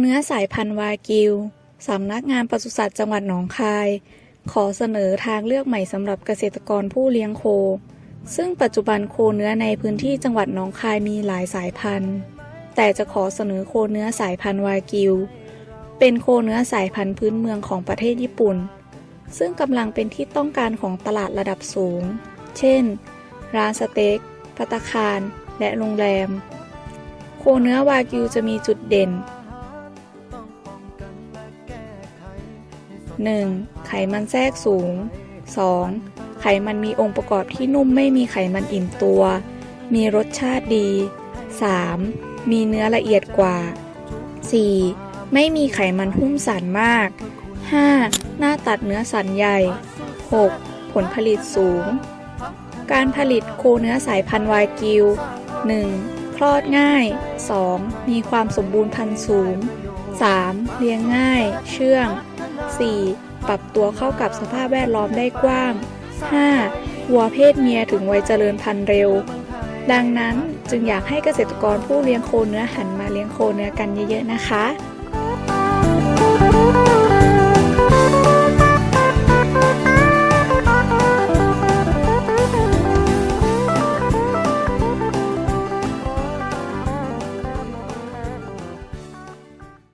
เนื้อสายพันธุ์วากิว สำนักงานปศุสัตว์จังหวัดหนองคาย ขอเสนอทางเลือกใหม่สำหรับเกษตรกรผู้เลี้ยงโค ซึ่งปัจจุบันโคเนื้อในพื้นที่จังหวัดหนองคายมีหลายสายพันธุ์ แต่จะขอเสนอโคเนื้อสายพันธุ์วากิว เป็นโคเนื้อสายพันธุ์พื้นเมืองของประเทศญี่ปุ่น ซึ่งกำลังเป็นที่ต้องการของตลาดระดับสูง เช่น ร้านสเต็กภัตตาคาร และโรงแรม โคเนื้อวากิวจะมีจุดเด่น 1. ไขมันแทรกสูง 2. ไขมันมีองค์ประกอบที่นุ่มไม่มีไขมันอิ่มตัว มีรสชาติดี 3. มีเนื้อละเอียดกว่า 4. ไม่มีไขมันหุ้มสันมาก 5. หน้าตัดเนื้อสันใหญ่ 6. ผลผลิตสูง การผลิตโคเนื้อสายพันธุ์วากิว 1. คลอดง่าย 2. มีความสมบูรณ์พันธุ์สูง 3. เลี้ยงง่าย เชื่อง 4. ปรับตัวเข้ากับสภาพแวดล้อมได้กว้าง 5. วัวเพศเมียถึงวัยเจริญพันธุ์เร็ว ดังนั้นจึงอยากให้เกษตรกรผู้เลี้ยงโคเนื้อหันมาเลี้ยงโคเนื้อกันเยอะๆนะคะ